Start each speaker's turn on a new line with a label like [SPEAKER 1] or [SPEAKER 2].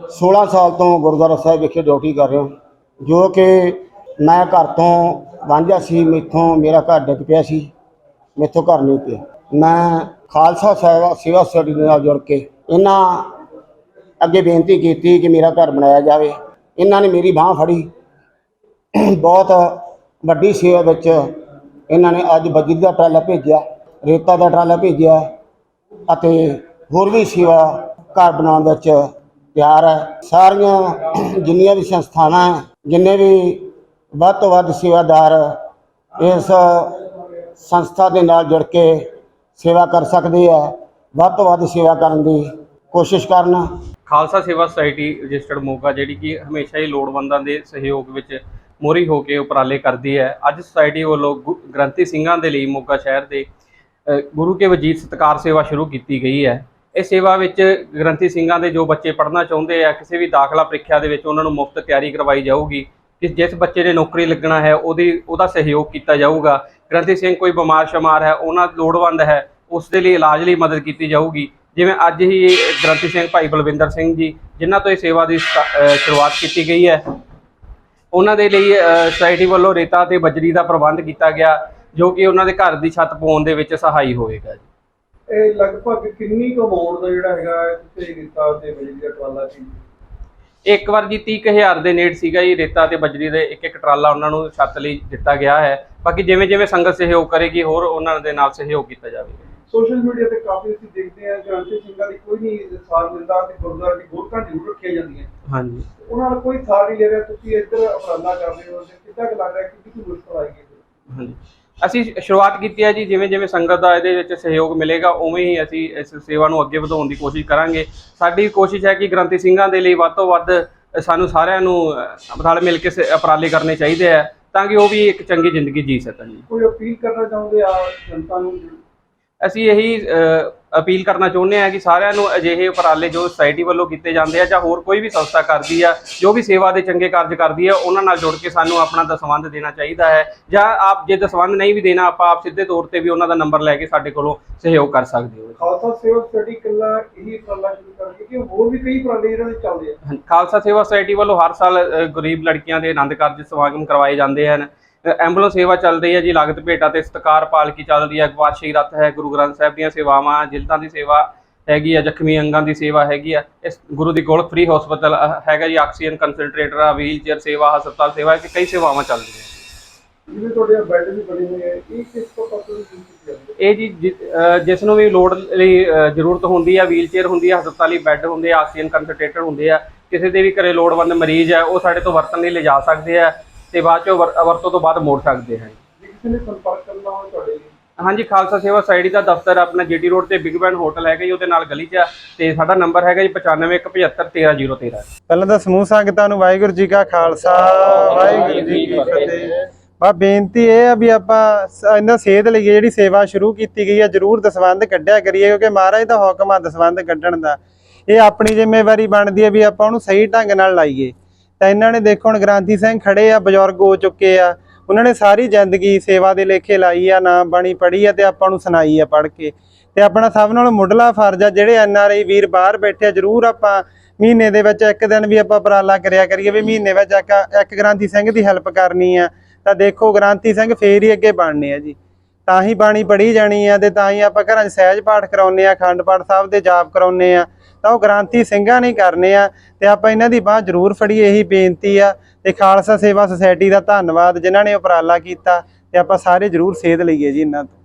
[SPEAKER 1] 16 ਸਾਲ ਤੋਂ ਗੁਰਦੁਆਰਾ ਸਾਹਿਬ ਵਿਖੇ ਡਿਊਟੀ ਕਰ ਰਿਹਾ ਜੋ ਕਿ ਮੈਂ ਘਰ ਤੋਂ ਵਾਂਝਾ ਸੀ, ਮੇਥੋਂ ਮੇਰਾ ਘਰ ਡਿੱਗ ਪਿਆ ਸੀ, ਮੇਥੋਂ ਘਰ ਨਹੀਂ ਪਿਆ। ਮੈਂ ਖਾਲਸਾ ਸਾਹਿਬ ਸੇਵਾ ਸੁਸਾਇਟੀ ਨਾਲ ਜੁੜ ਕੇ ਇਹਨਾਂ ਅੱਗੇ ਬੇਨਤੀ ਕੀਤੀ ਕਿ ਮੇਰਾ ਘਰ ਬਣਾਇਆ ਜਾਵੇ। ਇਹਨਾਂ ਨੇ ਮੇਰੀ ਬਾਹ ਫੜੀ। ਬਹੁਤ ਵੱਡੀ ਸੇਵਾ ਵਿੱਚ ਇਹਨਾਂ ਨੇ ਅੱਜ ਬਜਰੀ ਦਾ ਟਰਾਲਾ ਭੇਜਿਆ, ਰੇਤਾ ਦਾ ਟਰਾਲਾ ਭੇਜਿਆ ਅਤੇ ਹੋਰ ਵੀ ਸੇਵਾ ਘਰ ਬਣਾਉਣ ਵਿੱਚ ਪਿਆਰ ਹੈ। ਸਾਰੀਆਂ ਜਿੰਨੀਆਂ ਵੀ ਸੰਸਥਾਵਾਂ ਹੈ, ਜਿੰਨੇ ਵੀ ਵੱਧ ਤੋਂ ਵੱਧ ਸੇਵਾਦਾਰ ਇਸ ਸੰਸਥਾ ਦੇ ਨਾਲ ਜੁੜ ਕੇ ਸੇਵਾ ਕਰ ਸਕਦੇ ਆ ਵੱਧ ਤੋਂ ਵੱਧ ਸੇਵਾ ਕਰਨ ਦੀ ਕੋਸ਼ਿਸ਼ ਕਰਨ।
[SPEAKER 2] ਖਾਲਸਾ ਸੇਵਾ ਸੁਸਾਇਟੀ ਰਜਿਸਟਰਡ ਮੋਗਾ ਜਿਹੜੀ ਕਿ ਹਮੇਸ਼ਾ ਹੀ ਲੋੜਵੰਦਾਂ ਦੇ ਸਹਿਯੋਗ ਵਿੱਚ ਮੋਹਰੀ ਹੋ ਕੇ ਉਪਰਾਲੇ ਕਰਦੀ ਹੈ। ਅੱਜ ਸੁਸਾਇਟੀ ਵੱਲੋਂ ਗੁ- ਗ੍ਰੰਥੀ ਸਿੰਘਾਂ ਦੇ ਲਈ ਮੋਗਾ ਸ਼ਹਿਰ ਦੇ ਗੁਰੂ ਕੇ ਵਜੀਦ ਸਤਕਾਰ ਸੇਵਾ ਸ਼ੁਰੂ ਕੀਤੀ ਗਈ ਹੈ। ਇਹ ਸੇਵਾ ਵਿੱਚ ਗ੍ਰੰਥੀ ਸਿੰਘਾਂ ਦੇ ਜੋ ਬੱਚੇ ਪੜ੍ਹਨਾ ਚਾਹੁੰਦੇ ਆ, ਕਿਸੇ ਵੀ ਦਾਖਲਾ ਪ੍ਰੀਖਿਆ ਦੇ ਵਿੱਚ ਉਹਨਾਂ ਨੂੰ ਮੁਫਤ ਤਿਆਰੀ ਕਰਵਾਈ ਜਾਊਗੀ, ਕਿ ਜਿਸ ਬੱਚੇ ਨੇ ਨੌਕਰੀ ਲੱਗਣਾ ਹੈ, ਉਹਦੀ, ਉਹਦਾ ਸਹਿਯੋਗ ਕੀਤਾ ਜਾਊਗਾ। ਗ੍ਰੰਥੀ ਸਿੰਘ ਕੋਈ ਬਿਮਾਰ ਸ਼ਮਾਰ ਹੈ, ਉਹਨਾਂ ਲੋੜਵੰਦ ਹੈ, ਉਸ ਦੇ ਲਈ ਇਲਾਜ ਲਈ ਮਦਦ ਕੀਤੀ ਜਾਊਗੀ। ਜਿਵੇਂ ਅੱਜ ਹੀ ਗ੍ਰੰਥੀ ਸਿੰਘ ਭਾਈ ਬਲਵਿੰਦਰ ਸਿੰਘ ਜੀ, ਜਿਨ੍ਹਾਂ ਤੋਂ ਇਹ ਸੇਵਾ ਦੀ ਸਟਾ- ਸ਼ੁਰੂਆਤ ਕੀਤੀ ਗਈ ਹੈ। ਉਹਨਾਂ ਦੇ ਲਈ ਸੋਸਾਇਟੀ ਵੱਲੋਂ ਰੇਤਾ ਤੇ ਬਜਰੀ ਦਾ ਪ੍ਰਬੰਧ ਕੀਤਾ ਗਿਆ, ਜੋ ਕਿ ਉਹਨਾਂ ਦੇ ਘਰ ਦੀ ਛੱਤ ਪਾਉਣ ਦੇ ਵਿੱਚ ਸਹਾਈ ਹੋਵੇਗਾ
[SPEAKER 3] ਇਹ ਲਗਭਗ ਕਿੰਨੀ ਕੁ ਅਮਾਉਂਟ ਦਾ ਜਿਹੜਾ ਹੈਗਾ ਤੁਸੀਂ ਦਿੱਤਾ ਤੇ ਬਿਜਲੀ ਦਾ ਟਰਾਲਾ ਸੀ?
[SPEAKER 2] ਇੱਕ ਵਾਰ ਜੀ 30000 ਦੇ ਨੇੜ ਸੀਗਾ ਜੀ ਰੇਤਾ ਤੇ ਬਜਰੀ ਦੇ ਇੱਕ ਇੱਕ ਟਰਾਲਾ ਉਹਨਾਂ ਨੂੰ ਛੱਤ ਲਈ ਦਿੱਤਾ ਗਿਆ ਹੈ। ਬਾਕੀ ਜਿਵੇਂ ਜਿਵੇਂ ਸੰਗਤ ਸਹਿਯੋਗ ਕਰੇਗੀ ਹੋਰ ਉਹਨਾਂ ਦੇ ਨਾਲ ਸਹਿਯੋਗ ਕੀਤਾ ਜਾਵੇਗਾ
[SPEAKER 3] ਸੋਸ਼ਲ ਮੀਡੀਆ ਤੇ ਕਾਫੀ ਅਸੀਂ ਦੇਖਦੇ ਹਾਂ ਅੰਸ਼ੇ ਸਿੰਘਾਂ ਦੀ ਕੋਈ ਨਹੀਂ ਸਾਰ ਦਿੰਦਾ ਤੇ ਗੁਰਦੁਆਰੇ ਦੀ ਗੋਲਕਾਂ ਜ਼ਰੂਰ ਰੱਖੀਆਂ ਜਾਂਦੀਆਂ।
[SPEAKER 2] ਹਾਂਜੀ।
[SPEAKER 3] ਉਹਨਾਂ ਨਾਲ ਕੋਈ ਸਾਰ ਨਹੀਂ ਲੈ ਰਿਹਾ ਤੁਸੀਂ ਇੱਧਰ ਉਪਰਾਲਾ ਕਰ ਰਹੇ ਹੋ ਤੇ ਕਿੱਦਾਂ ਲੱਗ ਰਿਹਾ ਕਿ ਕਿੰਨੀ ਮੁਸ਼ਕਲ ਆਏਗੀ
[SPEAKER 2] ਹਾਂਜੀ। ਅਸੀਂ ਸ਼ੁਰੂਆਤ ਕੀਤੀ ਹੈ ਜੀ ਜਿਵੇਂ ਜਿਵੇਂ ਸੰਗਤ ਦਾ ਇਹਦੇ ਵਿੱਚ ਸਹਿਯੋਗ ਮਿਲੇਗਾ ਉਵੇਂ ਹੀ ਅਸੀਂ ਇਸ ਸੇਵਾ ਨੂੰ ਅੱਗੇ ਵਧਾਉਣ ਦੀ ਕੋਸ਼ਿਸ਼ ਕਰਾਂਗੇ। ਸਾਡੀ ਕੋਸ਼ਿਸ਼ ਹੈ ਕਿ ਗ੍ਰੰਥੀ ਸਿੰਘਾਂ ਦੇ ਲਈ ਵੱਧ ਤੋਂ ਵੱਧ ਸਾਨੂੰ ਸਾਰਿਆਂ ਨੂੰ ਰਲ ਮਿਲ ਕੇ ਉਪਰਾਲੇ ਕਰਨੇ ਚਾਹੀਦੇ ਆ ਤਾਂ ਕਿ ਉਹ ਵੀ ਇੱਕ ਚੰਗੀ ਜ਼ਿੰਦਗੀ ਜੀ ਸਕਣ ਜੀ।
[SPEAKER 3] ਕੋਈ ਅਪੀਲ ਕਰਨਾ ਚਾਹੁੰਦੇ ਆ ਜਨਤਾ ਨੂੰ?
[SPEAKER 2] ਅਸੀਂ ਇਹੀ ਅਪੀਲ ਕਰਨਾ ਚਾਹੁੰਦੇ ਹਾਂ ਕਿ ਸਾਰਿਆਂ ਨੂੰ ਅਜਿਹੇ ਉਪਰਾਲੇ ਜੋ ਸੁਸਾਇਟੀ ਵੱਲੋਂ ਕੀਤੇ ਜਾਂਦੇ ਆ ਜਾਂ ਹੋਰ ਕੋਈ ਵੀ ਸੰਸਥਾ ਕਰਦੀ ਆ ਜੋ ਵੀ ਸੇਵਾ ਦੇ ਚੰਗੇ ਕਾਰਜ ਕਰਦੀ ਆ ਉਹਨਾਂ ਨਾਲ ਜੁੜ ਕੇ ਸਾਨੂੰ ਆਪਣਾ ਦਸਵੰਧ ਦੇਣਾ ਚਾਹੀਦਾ ਹੈ ਜਾਂ ਆਪ ਜੇ ਦਸਵੰਧ ਨਹੀਂ ਵੀ ਦੇਣਾ ਆਪਾਂ ਆਪ ਸਿੱਧੇ ਤੌਰ ਤੇ ਵੀ ਉਹਨਾਂ ਦਾ ਨੰਬਰ ਲੈ ਕੇ ਸਾਡੇ ਕੋਲੋਂ ਸਹਿਯੋਗ ਕਰ ਸਕਦੇ ਹੋ।
[SPEAKER 3] ਖਾਲਸਾ ਸੇਵਾ ਸਟੱਡੀ ਕੱਲਾ ਇਹੀ ਉਪਰਾਲਾ ਸ਼ੁਰੂ ਕਰਕੇ ਕਿ ਹੋਰ ਵੀ ਕਈ ਉਪਰਾਲੇ ਇਹਨਾਂ ਦੇ ਚੱਲਦੇ ਆ।
[SPEAKER 2] ਖਾਲਸਾ ਸੇਵਾ ਸੁਸਾਇਟੀ ਵੱਲੋਂ ਹਰ ਸਾਲ ਗਰੀਬ ਲੜਕੀਆਂ ਦੇ ਆਨੰਦ ਕਾਰਜ ਸਮਾਗਮ ਕਰਵਾਏ ਜਾਂਦੇ ਹਨ। ਐਂਬੂਲੈਂਸ ਸੇਵਾ ਚੱਲ ਰਹੀ ਹੈ ਜੀ ਲਾਗਤ ਭੇਟਾ ਤੇ ਸਤਕਾਰ ਪਾਲਕੀ ਚੱਲ ਰਹੀ ਹੈ? ਗਵਾਸ਼ੀ ਰੱਥ ਹੈ ਗੁਰੂ ਗ੍ਰੰਥ ਸਾਹਿਬ ਦੀਆਂ ਸੇਵਾਵਾਂ ਜਿਲਦਾਂ ਦੀ ਸੇਵਾ ਹੈਗੀ ਆ ਜ਼ਖਮੀ ਅੰਗਾਂ ਦੀ ਸੇਵਾ ਹੈਗੀ ਆ ਇਸ ਗੁਰੂ ਦੀ ਗੋਲਕ ਫ੍ਰੀ ਹਸਪਤਾਲ ਹੈਗਾ ਜੀ ਆਕਸੀਜਨ ਕੰਸੈਂਟਰੇਟਰ ਆ ਵੀਲ ਚੇਅਰ ਸੇਵਾ ਹਸਪਤਾਲ ਸੇਵਾ ਕਿ ਕਈ ਸੇਵਾਵਾਂ ਚੱਲ ਰਹੀਆਂ
[SPEAKER 3] ਜਿਵੇਂ ਤੁਹਾਡੇ ਬੈੱਡ ਵੀ ਬਣੇ ਹੋਏ ਆ ਇਹ ਕਿਸ ਤੋਂ ਨਹੀਂ ਕੀਤੀ ਜਾਂਦੀ
[SPEAKER 2] ਇਹ ਜੀ ਜਿ- ਅ, ਜਿਸ ਨੂੰ ਵੀ ਲੋੜ ਲਈ ਜ਼ਰੂਰਤ ਹੁੰਦੀ ਆ ਵੀਲ ਚੇਅਰ ਹੁੰਦੀ ਆ ਹਸਪਤਾਲੀ ਬੈੱਡ ਹੁੰਦੇ ਆ ਆਕਸੀਜਨ ਕੰਸੈਂਟਰੇਟਰ ਹੁੰਦੇ ਆ ਕਿਸੇ ਦੇ ਵੀ ਘਰੇ ਲੋੜਵੰਦ ਮਰੀਜ਼ ਆ ਉਹ ਸਾਡੇ ਤੋਂ ਵਰਤਣ ਲਈ ਲਿਜਾ ਸਕਦੇ ਆ। ਤੇ ਬਾਅਦ ਚੋਂ ਵਰ- ਵਰਤੋਂ ਤੋਂ ਬਾਅਦ ਮੋੜ ਸਕਦੇ ਹਨ
[SPEAKER 3] ਜੇ। ਕਿਸੇ ਨੇ ਸੰਪਰਕ ਕਰਨਾ ਹੋਵੇ ਤੁਹਾਡੇ ਲਈ।
[SPEAKER 2] ਹਾਂਜੀ ਖਾਲਸਾ ਸੇਵਾ ਸੁਸਾਇਟੀ ਦਾ ਦਫ਼ਤਰ ਆਪਣਾ ਜੀਟੀ ਰੋਡ ਤੇ ਬਿਗ ਬੈਨ ਹੋਟਲ ਹੈਗਾ ਜੀ ਉਹਦੇ ਨਾਲ ਗਲੀ 'ਚ ਆ। ਤੇ ਸਾਡਾ ਨੰਬਰ ਹੈਗਾ ਜੀ 9517713013
[SPEAKER 4] ਪਹਿਲਾਂ ਤਾਂ ਸਮੂਹ ਸੰਗਤਾਂ ਨੂੰ ਵਾਹਿਗੁਰੂ ਜੀ ਕਾ ਖਾਲਸਾ ਵਾਹਿਗੁਰੂ ਜੀ ਕੀ ਫਤਿਹ। ਬਾ ਬੇਨਤੀ ਇਹ ਆ ਵੀ ਆਪਾਂ ਸ- ਇਹਨਾਂ ਸੇਧ ਲਈ ਜਿਹੜੀ ਸੇਵਾ ਸ਼ੁਰੂ ਕੀਤੀ ਗਈ ਆ ਜਰੂਰ ਦਸਵੰਧ ਕੱਢਿਆ ਕਰੀਏ ਕਿਉਂਕਿ ਮਹਾਰਾਜ ਦਾ ਹੁਕਮ ਆ ਦਸਵੰਧ ਕੱਢਣ ਦਾ। ਇਹ ਆਪਣੀ ਜ਼ਿੰਮੇਵਾਰੀ ਬਣਦੀ ਹੈ ਵੀ ਆਪਾਂ ਉਹਨੂੰ ਸਹੀ ਢੰਗ ਨਾਲ ਲਾਈਏ। ਤਾਂ ਇਹਨਾਂ ਨੇ ਦੇਖੋ ਹੁਣ ਗ੍ਰਾਂਥੀ ਸਿੰਘ ਖੜੇ ਆ, ਬਜ਼ੁਰਗ ਹੋ ਚੁੱਕੇ ਆ। ਉਹਨਾਂ ਨੇ ਸਾਰੀ ਜ਼ਿੰਦਗੀ ਸੇਵਾ ਦੇ ਲੇਖੇ ਲਾਈ ਆ ਨਾਮ ਬਾਣੀ ਪੜ੍ਹੀ ਆ ਤੇ ਆਪਾਂ ਨੂੰ ਸੁਣਾਈ ਆ ਪੜ੍ਹ ਕੇ। ਤੇ ਆਪਣਾ ਸਭ ਨਾਲੋਂ ਮੁੱਢਲਾ ਫਰਜ਼ ਆ, ਜਿਹੜੇ ਐਨ ਆਰ ਆਈ ਵੀਰ ਬਾਹਰ ਬੈਠੇ ਆ, ਜਰੂਰ ਆਪਾਂ ਮਹੀਨੇ ਦੇ ਵਿੱਚ ਇੱਕ ਦਿਨ ਵੀ ਆਪਾਂ ਉਪਰਾਲਾ ਕਰਿਆ ਕਰੀਏ ਵੀ ਮਹੀਨੇ ਵਿੱਚ ਇੱਕ ਇੱਕ ਗ੍ਰਾਂਥੀ ਸਿੰਘ ਦੀ ਹੈਲਪ ਕਰਨੀ ਆ। ਤਾਂ ਦੇਖੋ ਗ੍ਰਾਂਥੀ ਸਿੰਘ ਫੇਰ ਹੀ ਅੱਗੇ ਬਣਨੇ ਆ ਜੀ। ਤਾਂ ਹੀ ਬਾਣੀ ਪੜ੍ਹੀ ਜਾਣੀ ਆ ਤੇ ਤਾਂ ਹੀ ਆਪਾਂ ਘਰਾਂ 'ਚ ਸਹਿਜ ਪਾਠ ਕਰਾਉਨੇ ਆ, ਅਖੰਡ ਪਾਠ ਸਾਹਿਬ ਦੇ ਜਾਪ ਕਰਾਉਨੇ ਆ। ਤਾਂ ਉਹ ਗ੍ਰਾਂਥੀ ਸਿੰਘਾਂ ਨੇ ਕਰਨੇ ਆ ਤੇ ਆਪਾਂ ਇਹਨਾਂ ਦੀ ਬਾਹ ਜ਼ਰੂਰ ਫੜੀਏ, ਇਹੀ ਬੇਨਤੀ ਆ ਤੇ ਖਾਲਸਾ ਸੇਵਾ ਸੁਸਾਇਟੀ ਦਾ ਧੰਨਵਾਦ ਜਿਨ੍ਹਾਂ ਨੇ ਉਪਰਾਲਾ ਕੀਤਾ ਤੇ ਆਪਾਂ ਸਾਰੇ ਜ਼ਰੂਰ ਸੇਧ ਲਈਏ ਜੀ ਇਹਨਾਂ ਤੋਂ।